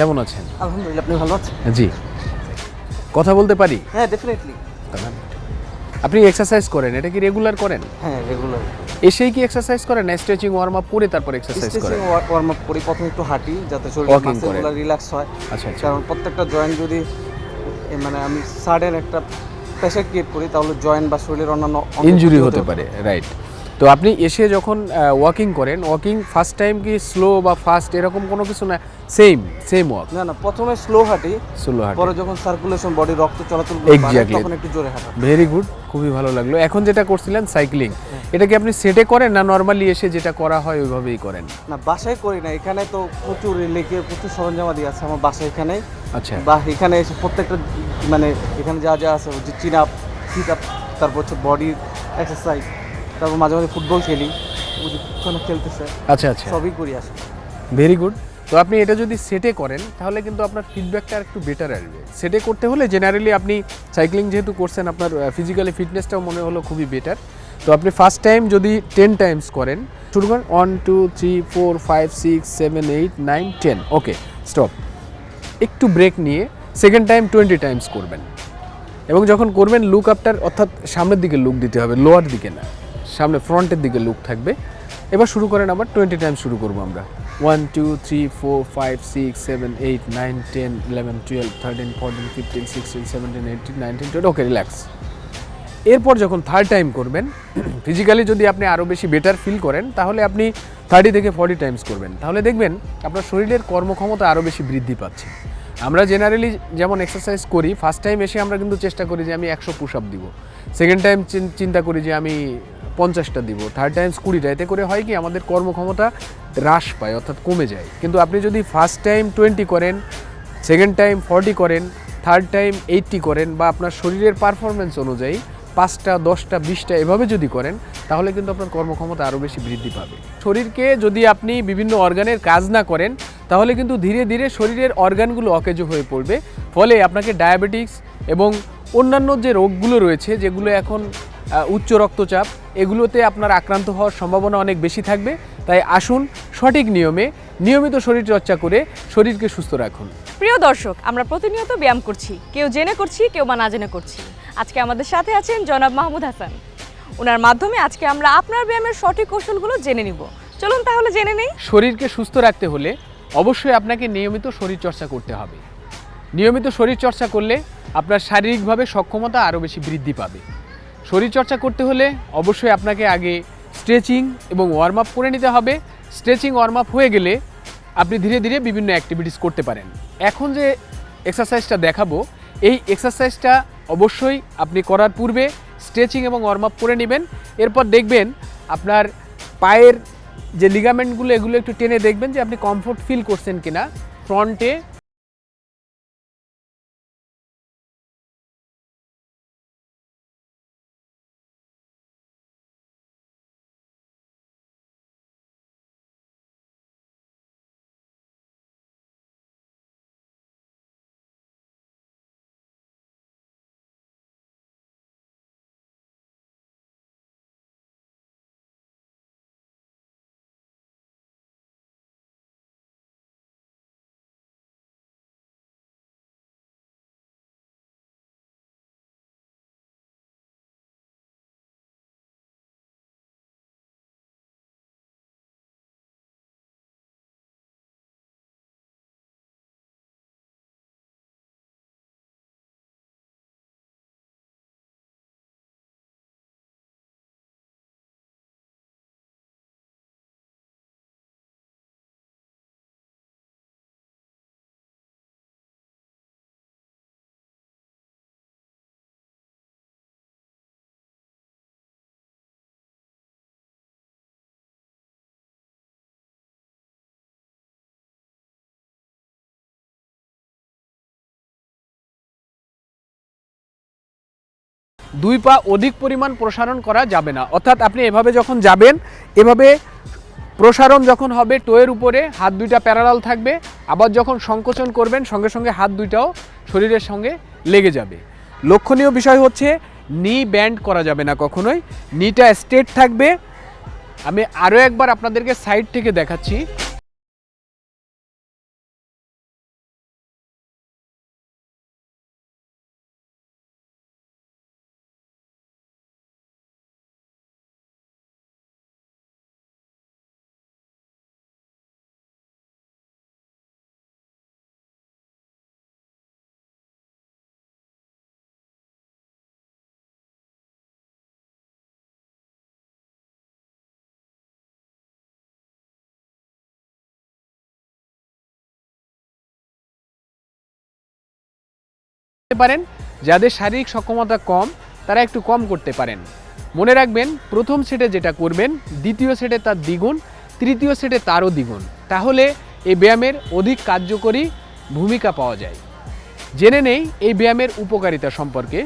কেমন আছেন? আলহামদুলিল্লাহ আপনি ভালো আছেন? জি। কথা বলতে পারি? হ্যাঁ ডেফিনেটলি আপনি এক্সারসাইজ করেন এটা কি রেগুলার করেন? হ্যাঁ রেগুলার এসেই কি এক্সারসাইজ করেন না স্ট্রেচিং ওয়ার্ম আপ করে তারপর এক্সারসাইজ করেন? স্ট্রেচিং ওয়ার্ম আপ করি প্রথমে একটু হাঁটি যাতে Walking মাসেলগুলো রিল্যাক্স হয়। আচ্ছা আচ্ছা। কারণ প্রত্যেকটা জয়েন্ট যদি মানে আমি সাডেন একটা প্রেশার ক্রিয়েট করি তাহলে জয়েন্ট বা শরীরের অন্যান্য ইনজুরি হতে পারে রাইট তো আপনি এসে যখন ওয়াকিং করেন ওয়াকিং ফার্স্ট টাইম কি স্লো বা ফাস্ট এরকম কোনো কিছু না? সেম সেম ওয়াক না না প্রথমে স্লো হাঁটি স্লো হাঁটে। পরে যখন সার্কুলেশন বডি রক্ত চলাচল Exactly. তখন একটু জোরে হাঁটা। ভেরি গুড খুবই ভালো লাগল। এখন যেটা করছিলেন সাইক্লিং এটা কি আপনি সেটে করেন না নর্মালি এসে যেটা করা হয় ওইভাবেই করেন? না বাসায় করি না। এখানে তো প্রচুর লেকে প্রচুর সরঞ্জামাদি আছে আমার বাসায় এখানে। আচ্ছা। বা এখানে এসে প্রত্যেকটা মানে এখানে যা যা আছে যে চিন আপ সিট আপ তারপর হচ্ছে বডির এক্সারসাইজ তারপর মাঝে মাঝে ফুটবল খেলি। খেলতেছে। আচ্ছা আচ্ছা। সবই করি আসলে ভেরি গুড তো আপনি এটা যদি সেটে করেন তাহলে কিন্তু আপনার ফিডব্যাকটা একটু বেটার আসবে। সেটে করতে হলে জেনারেলি আপনি সাইক্লিং যেহেতু করছেন আপনার ফিজিক্যালি ফিটনেসটাও মনে হলো খুবই বেটার তো আপনি ফার্স্ট টাইম যদি টেন টাইমস করেন শুরু করেন one two three four five six seven eight nine ten okay stop একটু ব্রেক নিয়ে সেকেন্ড টাইম টোয়েন্টি টাইমস করবেন। এবং যখন করবেন লুক আপটার অর্থাৎ সামনের দিকে লুক দিতে হবে লোয়ার দিকে না। সামনে ফ্রন্টের দিকে লুক থাকবে। এবার শুরু করেন আবার টোয়েন্টি টাইম শুরু করব আমরা। One two three four five six seven eight nine ten eleven twelve thirteen fourteen fifteen sixteen seventeen eighteen nineteen twenty okay relax এরপর যখন থার্ড টাইম করবেন ফিজিক্যালি যদি আপনি আরও বেশি বেটার ফিল করেন, তাহলে আপনি থার্টি থেকে ফর্টি টাইমস করবেন। তাহলে দেখবেন আপনার শরীরের কর্মক্ষমতা আরও বেশি বৃদ্ধি পাচ্ছে। আমরা জেনারেলি যেমন এক্সারসাইজ করি ফার্স্ট টাইম এসে আমরা কিন্তু চেষ্টা করি যে আমি একশো পুশ আপ দিব। সেকেন্ড টাইম চিন্তা করি যে আমি পঞ্চাশটা দিব। থার্ড টাইমস কুড়িটা। এতে করে হয় কি, আমাদের কর্মক্ষমতা হ্রাস পায়, অর্থাৎ কমে যায়। কিন্তু আপনি যদি ফার্স্ট টাইম টোয়েন্টি করেন সেকেন্ড টাইম ফর্টি করেন থার্ড টাইম এইটটি করেন বা আপনার শরীরের পারফরমেন্স অনুযায়ী পাঁচটা, দশটা, বিশটা এভাবে যদি করেন, তাহলে কিন্তু আপনার কর্মক্ষমতা আরও বেশি বৃদ্ধি পাবে। শরীরকে যদি আপনি বিভিন্ন অর্গানের কাজ না করেন, তাহলে কিন্তু ধীরে ধীরে শরীরের অর্গানগুলো অকেজো হয়ে পড়বে। ফলে আপনাকে ডায়াবেটিক্স এবং অন্যান্য যে রোগগুলো রয়েছে, যেগুলো এখন উচ্চ রক্তচাপ এগুলোতে আপনার আক্রান্ত হওয়ার সম্ভাবনা অনেক বেশি থাকবে। তাই আসুন সঠিক নিয়মে নিয়মিত শরীরচর্চা করে শরীরকে সুস্থ রাখুন। প্রিয় দর্শক আমরা প্রতিনিয়ত ব্যায়াম করছি। কেউ জেনে করছি কেউ বা না জেনে করছি। আজকে আমাদের সাথে আছেন জনাব মাহমুদ হাসান। ওনার মাধ্যমে আজকে আমরা আপনার ব্যায়ামের সঠিক কৌশলগুলো জেনে নিব। চলুন তাহলে জেনে নেই। শরীরকে সুস্থ রাখতে হলে অবশ্যই আপনাকে নিয়মিত শরীরচর্চা করতে হবে। নিয়মিত শরীরচর্চা করলে আপনার শারীরিকভাবে সক্ষমতা আরও বেশি বৃদ্ধি পাবে। শরীরচর্চা করতে হলে অবশ্যই আপনাকে আগে স্ট্রেচিং এবং ওয়ার্ম আপ করে নিতে হবে। স্ট্রেচিং ওয়ার্ম আপ হয়ে গেলে আপনি ধীরে ধীরে বিভিন্ন অ্যাক্টিভিটিস করতে পারেন। এখন যে এক্সারসাইজটা দেখাবো, এই এক্সারসাইজটা অবশ্যই আপনি করার পূর্বে স্ট্রেচিং এবং ওয়ার্ম আপ করে নেবেন। এরপর দেখবেন আপনার পায়ের যে লিগামেন্টগুলো এগুলো একটু টেনে দেখবেন যে আপনি কমফোর্ট ফিল করছেন কিনা। ফ্রন্টে দুই পা অধিক পরিমাণ প্রসারণ করা যাবে না। অর্থাৎ আপনি এভাবে যখন যাবেন, এভাবে প্রসারণ যখন হবে, টোয়ের উপরে হাত দুইটা প্যারালাল থাকবে, আবার যখন সংকোচন করবেন, সঙ্গে সঙ্গে হাত দুইটাও শরীরের সঙ্গে লেগে যাবে। লক্ষণীয় বিষয় হচ্ছে নি ব্যান্ড করা যাবে না কখনোই। নিটা স্ট্রেট থাকবে। আমি আরও একবার আপনাদেরকে সাইড থেকে দেখাচ্ছি। পারেন। যাদের শারীরিক সক্ষমতা কম, তারা একটু কম করতে পারেন। মনে রাখবেন, প্রথম সেটে যেটা করবেন, দ্বিতীয় সেটে তার দ্বিগুণ, তৃতীয় সেটে তারও দ্বিগুণ। তাহলে এই ব্যায়ামের অধিক কার্যকরী ভূমিকা পাওয়া যায়। জেনে নেই এই ব্যায়ামের উপকারিতা সম্পর্কে।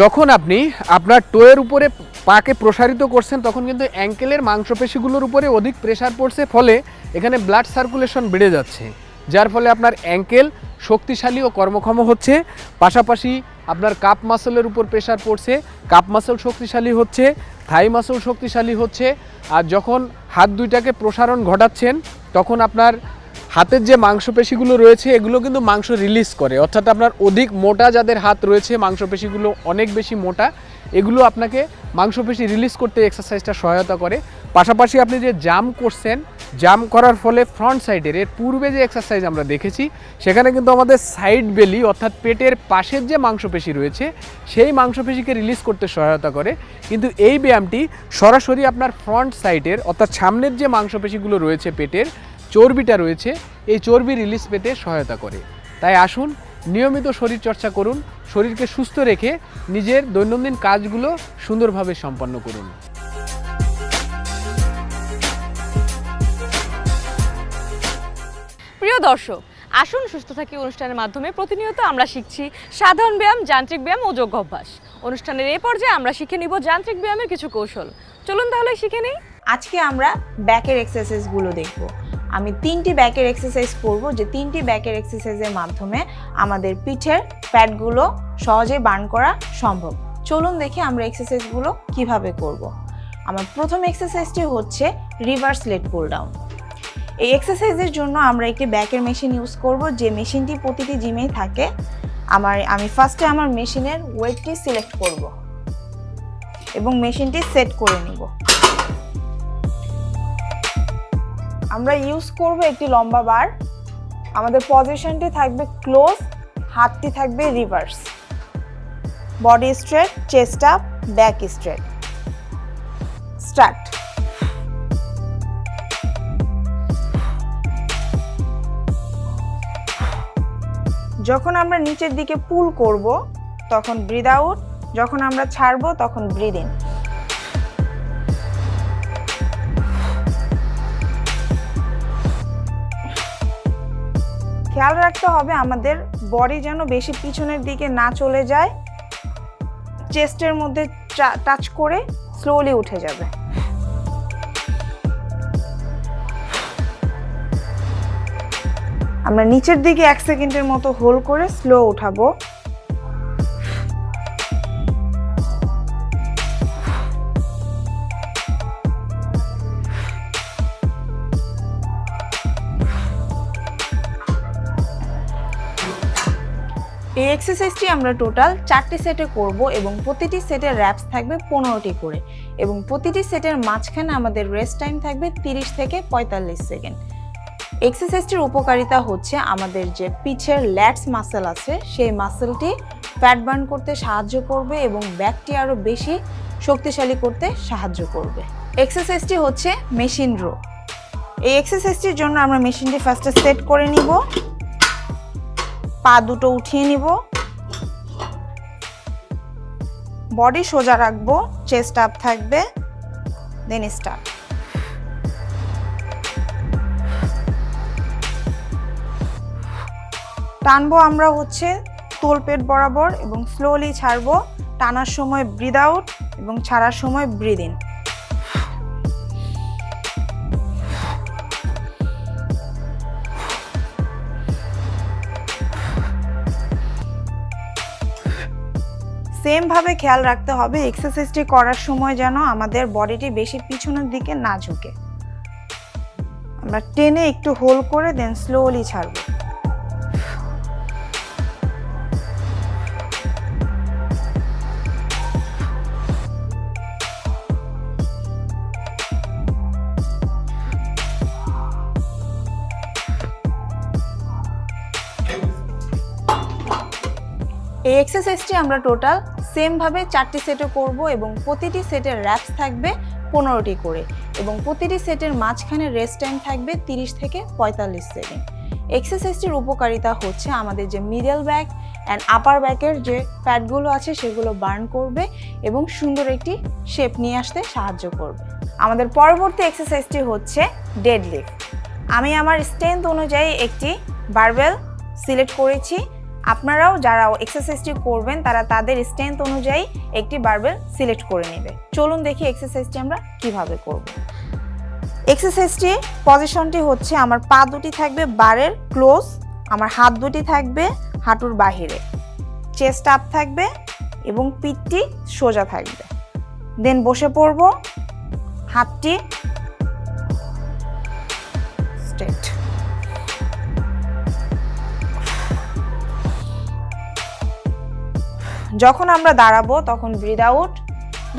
যখন আপনি আপনার টোয়ের উপরে পাকে প্রসারিত করছেন, তখন কিন্তু অ্যাঙ্কেলের মাংসপেশিগুলোর উপরে অধিক প্রেসার পড়ছে, ফলে এখানে ব্লাড সার্কুলেশন বেড়ে যাচ্ছে। যার ফলে আপনার অ্যাঙ্কেল শক্তিশালী ও কর্মক্ষম হচ্ছে। পাশাপাশি আপনার কাপ মাসলের উপর প্রেশার পড়ছে। কাপ মাসল শক্তিশালী হচ্ছে থাই মাসল শক্তিশালী হচ্ছে। আর যখন হাত দুইটাকে প্রসারণ ঘটাচ্ছেন, তখন আপনার হাতের যে মাংসপেশিগুলো রয়েছে, এগুলো কিন্তু মাংস রিলিজ করে। অর্থাৎ আপনার অধিক মোটা যাদের হাত রয়েছে, মাংসপেশিগুলো অনেক বেশি মোটা, এগুলো আপনাকে মাংসপেশি রিলিজ করতে এক্সারসাইজটা সহায়তা করে। পাশাপাশি আপনি যে জাম করছেন জাম করার ফলে ফ্রন্ট সাইডের এর পূর্বে যে এক্সারসাইজ আমরা দেখেছি, সেখানে কিন্তু আমাদের সাইড বেলি অর্থাৎ পেটের পাশের যে মাংসপেশি রয়েছে, সেই মাংসপেশিকে রিলিজ করতে সহায়তা করে। কিন্তু এই ব্যায়ামটি সরাসরি আপনার ফ্রন্ট সাইডের অর্থাৎ সামনের যে মাংসপেশিগুলো রয়েছে পেটের চর্বিটা রয়েছে এই চর্বি রিলিজ পেতে সহায়তা করে। তাই আসুন নিয়মিত শরীর চর্চা করুন শরীরকে সুস্থ রেখে নিজের দৈনন্দিন কাজগুলো সুন্দরভাবে সম্পন্ন করুন। প্রিয় দর্শক আসুন সুস্থ থাকি অনুষ্ঠানের মাধ্যমে। প্রতিনিয়ত আমরা শিখছি সাধারণ ব্যায়াম যান্ত্রিক ব্যায়াম ও যোগ অভ্যাস। অনুষ্ঠানের এই পর্যায়ে আমরা শিখে নিব যান্ত্রিক ব্যায়ামের কিছু কৌশল। চলুন তাহলে শিখে নিই। আজকে আমরা ব্যাকের এক্সারসাইজগুলো দেখব। আমি তিনটি ব্যাকের এক্সারসাইজ করব, যে তিনটি ব্যাকের এক্সারসাইজের মাধ্যমে আমাদের পিঠের ফ্যাটগুলো সহজে বার্ন করা সম্ভব। চলুন দেখি আমরা এক্সারসাইজগুলো কীভাবে করব। আমার প্রথম এক্সারসাইজটি হচ্ছে রিভার্স লেট পুল ডাউন এই এক্সারসাইজের জন্য আমরা একটি ব্যাকের মেশিন ইউজ করব, যে মেশিনটি প্রতিটি জিমেই থাকে। আমার, আমি ফার্স্টে আমার মেশিনের ওয়েটটি সিলেক্ট করব এবং মেশিনটি সেট করে নিব। আমরা ইউজ করব একটি লম্বা বার। আমাদের পজিশনটি থাকবে ক্লোজ হাতটি থাকবে reverse body straight chest up back straight start যখন আমরা নিচের দিকে পুল করব, তখন ব্রিদ আউট যখন আমরা ছাড়বো, তখন ব্রিদ ইন খেয়াল রাখতে হবে আমাদের বডি যেন বেশি পিছনের দিকে না চলে যায় চেস্টের মধ্যে টাচ করে স্লোলি উঠে যাবে। আমরা নিচের দিকে এক সেকেন্ডের মতো হোল্ড করে স্লো উঠাবো। এক্সারসাইজটি আমরা টোটাল চারটি সেটে করব এবং প্রতিটি সেটের র্যাপস থাকবে পনেরোটি করে এবং প্রতিটি সেটের মাঝখানে আমাদের রেস্ট টাইম থাকবে তিরিশ থেকে পঁয়তাল্লিশ সেকেন্ড। এক্সারসাইজটির উপকারিতা হচ্ছে আমাদের যে পিছের ল্যাটস মাসেল আছে, সেই মাসেলটি ফ্যাট বার্ন করতে সাহায্য করবে এবং ব্যাকটি আরও বেশি শক্তিশালী করতে সাহায্য করবে। এক্সারসাইজটি হচ্ছে মেশিন রো। এই এক্সারসাইজটির জন্য আমরা মেশিনটি ফার্স্টে সেট করে নিব। পা দুটো উঠিয়ে নিব। বডি সোজা রাখব চেস্ট আপ থাকবে দেন স্টার্ট টানবো আমরা হচ্ছে তোল পেট বরাবর এবং স্লোলি ছাড়বো, টানার সময় ব্রিদ আউট এবং ছাড়ার সময় ব্রিদ ইন সেম ভাবে খেয়াল রাখতে হবে, এক্সারসাইজটি করার সময় যেন আমাদের বডিটি বেশি পিছনের দিকে না ঝুঁকে। আমরা টেনে একটু হোল্ড করে দেন স্লোলি ছাড়বো। এই এক্সারসাইজটি আমরা টোটাল সেমভাবে চারটি সেটে করব এবং প্রতিটি সেটের র্যাপস থাকবে পনেরোটি করে এবং প্রতিটি সেটের মাঝখানে রেস্ট টাইম থাকবে তিরিশ থেকে পঁয়তাল্লিশ সেকেন্ড। এক্সারসাইজটির উপকারিতা হচ্ছে আমাদের যে মিডল ব্যাক অ্যান্ড আপার ব্যাকের যে ফ্যাটগুলো আছে সেগুলো বার্ন করবে এবং সুন্দর একটি শেপ নিয়ে আসতে সাহায্য করবে। আমাদের পরবর্তী এক্সারসাইজটি হচ্ছে ডেড আমি আমার স্ট্রেংথ অনুযায়ী একটি বারবেল সিলেক্ট করেছি আপনারাও যারা এক্সারসাইজটি করবেন, তারা তাদের স্ট্রেংথ অনুযায়ী একটি বারবেল সিলেক্ট করে নেবে। চলুন দেখি এক্সারসাইজটি আমরা কীভাবে করব। এক্সারসাইজটি পজিশনটি হচ্ছে আমার পা দুটি থাকবে বারের ক্লোজ আমার হাত দুটি থাকবে হাঁটুর বাহিরে। চেস্ট আপ থাকবে এবং পিঠটি সোজা থাকবে। দেন বসে পড়ব, হাতটি স্ট্রেট যখন আমরা দাঁড়াবো, তখন ব্রিদ আউট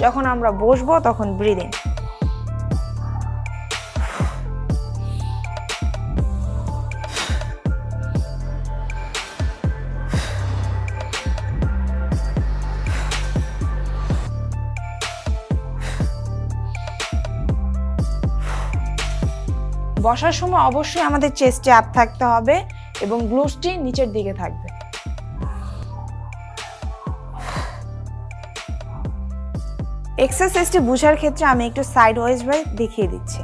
যখন আমরা বসবো, তখন ব্রিদ ইন বসার সময় অবশ্যই আমাদের চেস্টে আপ থাকতে হবে এবং গ্লুসটি নিচের দিকে থাকবে। এক্সারসাইজটি বোঝার ক্ষেত্রে আমি একটু সাইড ওয়াইজ ভাই দেখিয়ে দিচ্ছি।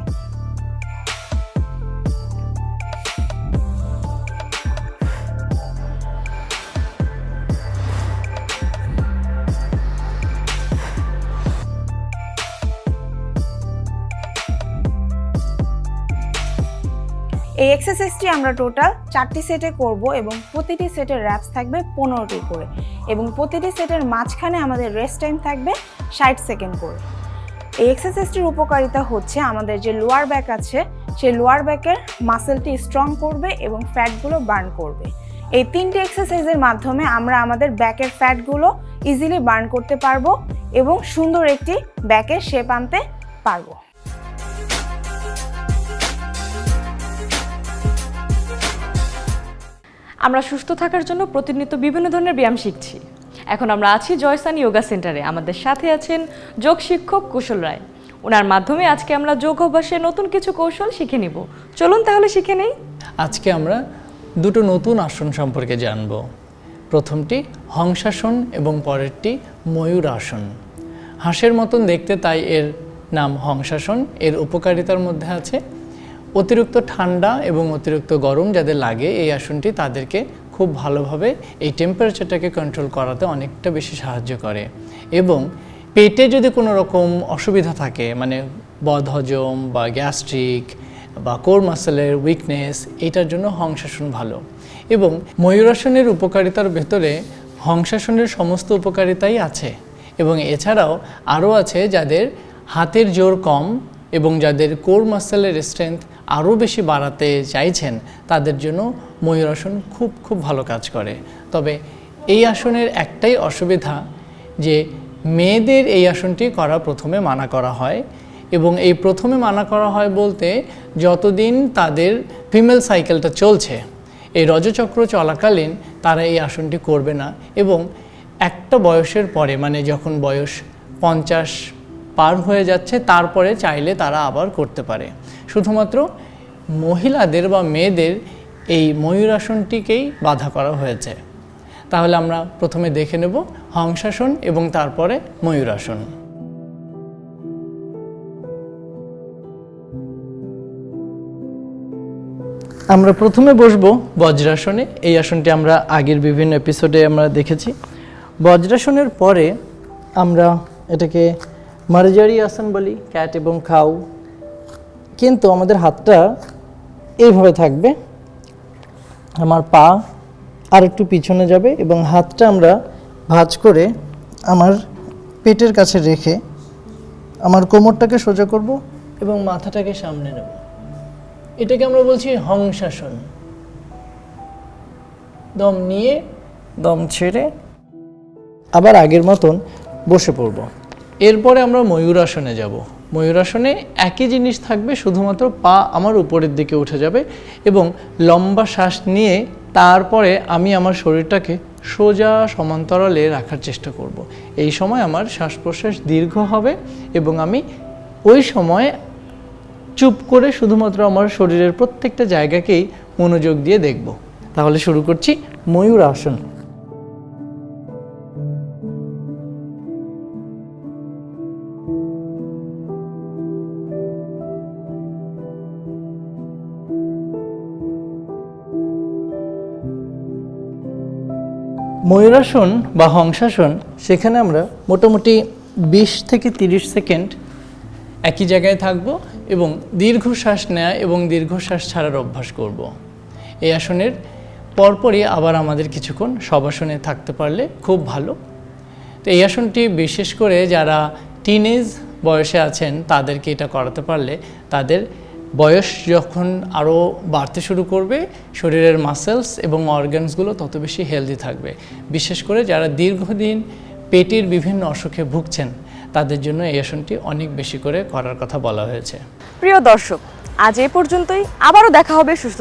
এই এক্সারসাইজটি আমরা টোটাল চারটি সেটে করব এবং প্রতিটি সেটের র্যাপস থাকবে পনেরোটি করে। এবং প্রতিটি সেটের মাঝখানে আমাদের রেস্ট টাইম থাকবে ষাট সেকেন্ড করে এই এক্সারসাইজটির উপকারিতা হচ্ছে আমাদের যে লোয়ার ব্যাক আছে সেই লোয়ার ব্যাকের মাসেলটি স্ট্রং করবে এবং ফ্যাটগুলো বার্ন করবে। এই তিনটি এক্সারসাইজের মাধ্যমে আমরা আমাদের ব্যাকের ফ্যাটগুলো ইজিলি বার্ন করতে পারব এবং সুন্দর একটি ব্যাকের শেপ আনতে পারব। আমরা সুস্থ থাকার জন্য প্রতিনিয়ত বিভিন্ন ধরনের ব্যায়াম শিখছি। এখন আমরা আছি জয়সান যোগা সেন্টারে। আমাদের সাথে আছেন যোগ শিক্ষক কুশল রায়। ওনার মাধ্যমে আজকে আমরা যোগ অভ্যাসে নতুন কিছু কৌশল শিখে নিব। চলুন তাহলে শিখে নেই। আজকে আমরা দুটো নতুন আসন সম্পর্কে জানব। প্রথমটি হংসাসন এবং পরেরটি ময়ূর আসন। হাঁসের মতন দেখতে তাই এর নাম হংসাসন। এর উপকারিতার মধ্যে আছে অতিরিক্ত ঠান্ডা এবং অতিরিক্ত গরম যাদের লাগে এই আসনটি তাদেরকে খুব ভালোভাবে এই টেম্পারেচারটাকে কন্ট্রোল করাতে অনেকটা বেশি সাহায্য করে। এবং পেটে যদি কোনো রকম অসুবিধা থাকে মানে বদহজম বা গ্যাস্ট্রিক বা কোর মাসেলের উইকনেস এটার জন্য হংসাসন ভালো। এবং ময়ূরাসনের উপকারিতার ভেতরে হংসাসনের সমস্ত উপকারিতাই আছে। এবং এছাড়াও আরও আছে যাদের হাতের জোর কম এবং যাদের কোর মাসেলের স্ট্রেংথ আরও বেশি বাড়াতে চাইছেন, তাদের জন্য ময়ূরাসন খুব খুব ভালো কাজ করে। তবে এই আসনের একটাই অসুবিধা যে মেয়েদের এই আসনটি করা প্রথমে মানা করা হয় এবং এই প্রথমে মানা করা হয় বলতে যতদিন তাদের ফিমেল সাইকেলটা চলছে, এই রজচক্র চলাকালীন তারা এই আসনটি করবে না এবং একটা বয়সের পরে মানে যখন বয়স পঞ্চাশ পার হয়ে যাচ্ছে, তারপরে চাইলে তারা আবার করতে পারে। শুধুমাত্র মহিলাদের বা মেয়েদের এই ময়ূরাসনটিকেই বাধা করা হয়েছে। তাহলে আমরা প্রথমে দেখে নেব হংসাসন এবং তারপরে ময়ূরাসন আমরা প্রথমে বসবো বজ্রাসনে। এই আসনটি আমরা আগের বিভিন্ন এপিসোডে আমরা দেখেছি। বজ্রাসনের পরে আমরা এটাকে মার্জারি আসন বলি, ক্যাট এবং খাউ। কিন্তু আমাদের হাতটা এইভাবে থাকবে। আমার পা আর একটু পিছনে যাবে এবং হাতটা আমরা ভাঁজ করে আমার পেটের কাছে রেখে আমার কোমরটাকে সোজা করব এবং মাথাটাকে সামনে নেব। এটাকে আমরা বলছি হংসাসন। দম নিয়ে দম ছেড়ে আবার আগের মতন বসে পড়ব। এরপরে আমরা ময়ূরাসনে যাব। ময়ূরাসনে একই জিনিস থাকবে, শুধুমাত্র পা আমার উপরের দিকে উঠে যাবে এবং লম্বা শ্বাস নিয়ে তারপরে আমি আমার শরীরটাকে সোজা সমান্তরালে রাখার চেষ্টা করব। এই সময় আমার শ্বাস প্রশ্বাস দীর্ঘ হবে এবং আমি ওই সময় চুপ করে শুধুমাত্র আমার শরীরের প্রত্যেকটা জায়গাকেই মনোযোগ দিয়ে দেখব। তাহলে শুরু করছি ময়ূর আসন। ময়ূরাসন বা হংসাসন, সেখানে আমরা মোটামুটি বিশ থেকে তিরিশ সেকেন্ড একই জায়গায় থাকব এবং দীর্ঘশ্বাস নেয়া এবং দীর্ঘশ্বাস ছাড়ার অভ্যাস করব। এই আসনের পরপরই আবার আমাদের কিছুক্ষণ সবাসনে থাকতে পারলে খুব ভালো তো এই আসনটি বিশেষ করে যারা টিনেজ বয়সে আছেন, তাদেরকে এটা করাতে পারলে তাদের বয়স যখন আরও বাড়তে শুরু করবে, শরীরের মাসেলস এবং অর্গানসগুলো তত বেশি হেলদি থাকবে। বিশেষ করে যারা দীর্ঘদিন পেটের বিভিন্ন অসুখে ভুগছেন, তাদের জন্য এই আসনটি অনেক বেশি করে করার কথা বলা হয়েছে। প্রিয় দর্শক, আজ এ পর্যন্তই। আবারও দেখা হবে সুস্থ